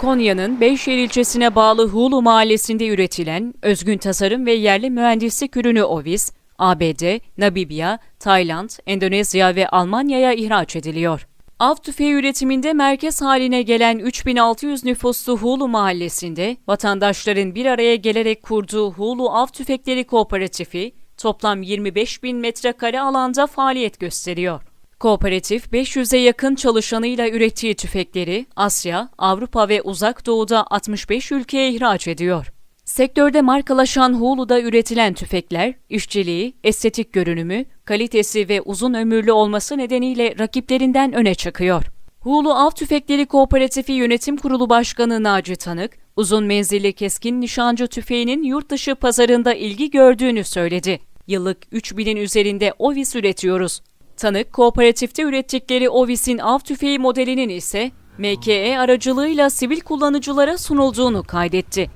Konya'nın Beyşehir ilçesine bağlı Hulu mahallesinde üretilen özgün tasarım ve yerli mühendislik ürünü Ovis, ABD, Namibya, Tayland, Endonezya ve Almanya'ya ihraç ediliyor. Av tüfeği üretiminde merkez haline gelen 3600 nüfuslu Hulu mahallesinde vatandaşların bir araya gelerek kurduğu Hulu Av Tüfekleri Kooperatifi toplam 25 bin metrekare alanda faaliyet gösteriyor. Kooperatif 500'e yakın çalışanıyla ürettiği tüfekleri Asya, Avrupa ve Uzak Doğu'da 65 ülkeye ihraç ediyor. Sektörde markalaşan Hulu'da üretilen tüfekler, işçiliği, estetik görünümü, kalitesi ve uzun ömürlü olması nedeniyle rakiplerinden öne çıkıyor. Hulu Av Tüfekleri Kooperatifi Yönetim Kurulu Başkanı Naci Tanık, uzun menzilli keskin nişancı tüfeğinin yurt dışı pazarında ilgi gördüğünü söyledi. Yıllık 3000'in üzerinde ovis üretiyoruz. Tanık, kooperatifte ürettikleri Ovis'in av tüfeği modelinin ise MKE aracılığıyla sivil kullanıcılara sunulduğunu kaydetti.